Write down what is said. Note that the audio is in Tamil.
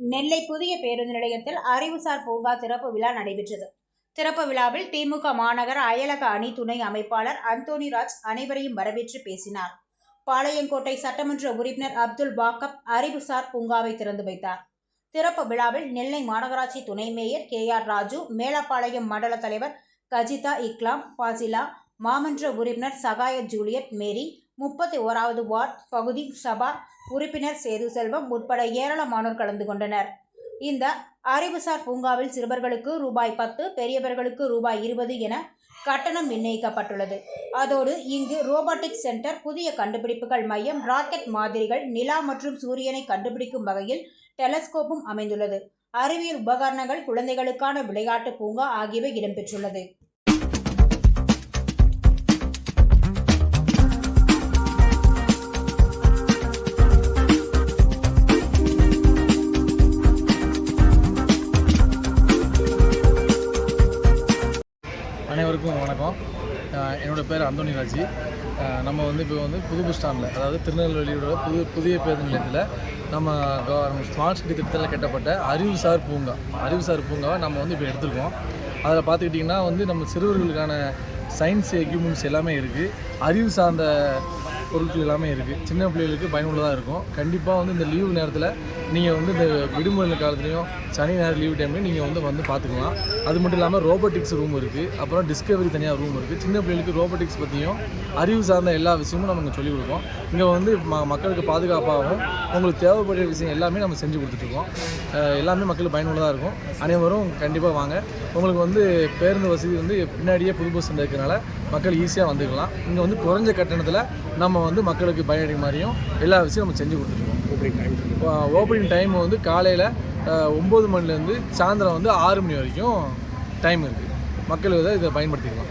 நெல்லை புதிய பேருந்து நிலையத்தில் அறிவுசார் பூங்கா திறப்பு விழா நடைபெற்றது. திறப்பு விழாவில் திமுக மாநகர அயலக அணி துணை அமைப்பாளர் அந்தோனிராஜ் அனைவரையும் வரவேற்று பேசினார். பாளையங்கோட்டை சட்டமன்ற உறுப்பினர் அப்துல் வாக்கப் அறிவுசார் பூங்காவை திறந்து வைத்தார். திறப்பு விழாவில் நெல்லை மாநகராட்சி துணை mayor K R Raju Melapalayam மண்டல தலைவர் கஜிதா இக்லாம் பாசிலா மாமன்ற உறுப்பினர் சகாய ஜூலியட் மேரி முப்பத்தி ஓராவது வார்டு பகுதி சபா உறுப்பினர் சேது செல்வம் உட்பட ஏராளமானோர் கலந்து கொண்டனர். இந்த அறிவுசார் பூங்காவில் சிறுவர்களுக்கு ரூபாய் பத்து பெரியவர்களுக்கு ரூபாய் இருபது என கட்டணம் நிர்ணயிக்கப்பட்டுள்ளது அதோடு இங்கு ரோபோட்டிக் சென்டர் புதிய கண்டுபிடிப்புகள் மையம் ராக்கெட் மாதிரிகள் நிலா மற்றும் சூரியனை கண்டுபிடிக்கும் வகையில் டெலஸ்கோப்பும் அமைந்துள்ளது. அறிவியல் உபகரணங்கள் குழந்தைகளுக்கான விளையாட்டு பூங்கா ஆகியவை இடம்பெற்றுள்ளது. அனைவருக்கும் வணக்கம். என்னோடய என்னோட பேர் அந்தோனி ராஜி. நம்ம வந்து இப்போ வந்து புது பஸ் ஸ்டாண்டில் அதாவது திருநெல்வேலியோட புது புதிய பேருந்து நிலையத்தில் நம்ம கவர்மெண்ட் ஸ்மார்ட் சிட்டி திட்டத்தில் கட்டப்பட்ட அறிவுசார் பூங்கா அறிவுசார் பூங்காவை நம்ம வந்து இப்போ எடுத்துருக்கோம். அதில் பார்த்துக்கிட்டிங்கன்னா வந்து நம்ம சிறுவர்களுக்கான சயின்ஸ் எக்யூப்மெண்ட்ஸ் எல்லாமே இருக்குது அறிவு சார்ந்த பொருட்கள் எல்லாமே இருக்குது சின்ன பிள்ளைகளுக்கு பயனுள்ளதாக இருக்கும். கண்டிப்பாக வந்து இந்த லீவு நேரத்தில் நீங்கள் வந்து இந்த விடுமுறை காலத்துலேயும் சனி ஞாயிறு லீவ் டைம்லையும் நீங்கள் வந்து வந்து பார்த்துக்கலாம் அது மட்டும் இல்லாமல் ரோபோட்டிக்ஸ் ரூம் இருக்குது அப்புறம் டிஸ்கவரி தனியாக ரூம் இருக்குது சின்ன பிள்ளைகளுக்கு ரோபோட்டிக்ஸ் பற்றியும் அறிவு சார்ந்த எல்லா விஷயமும் நம்ம சொல்லிக் கொடுப்போம் இங்கே வந்து ம மக்களுக்கு பாதுகாப்பாகவும் உங்களுக்கு தேவைப்படுற விஷயம் எல்லாமே நம்ம செஞ்சு கொடுத்துட்ருக்கோம் எல்லாமே மக்களுக்கு பயனுள்ளதாக இருக்கும். அனைவரும் கண்டிப்பாக வாங்க. உங்களுக்கு வந்து பேருந்து வசதி வந்து பின்னாடியே புது பஸ் ஸ்டாண்ட் இருக்கிறனால மக்கள் ஈஸியாக வந்துக்கலாம். இங்கே வந்து குறைஞ்ச கட்டணத்தில் நம்ம வந்து மக்களுக்கு பயனடை மாதிரியும் எல்லா விஷயம் நம்ம செஞ்சு கொடுத்துருக்கோம் ஓப்பனிங் டைம் வந்து காலையில் ஒம்பது மணிலேருந்து சாயந்தரம் வந்து ஆறு மணி வரைக்கும் டைம் இருக்குது மக்கள் இதை இதை பயன்படுத்திக்கலாம்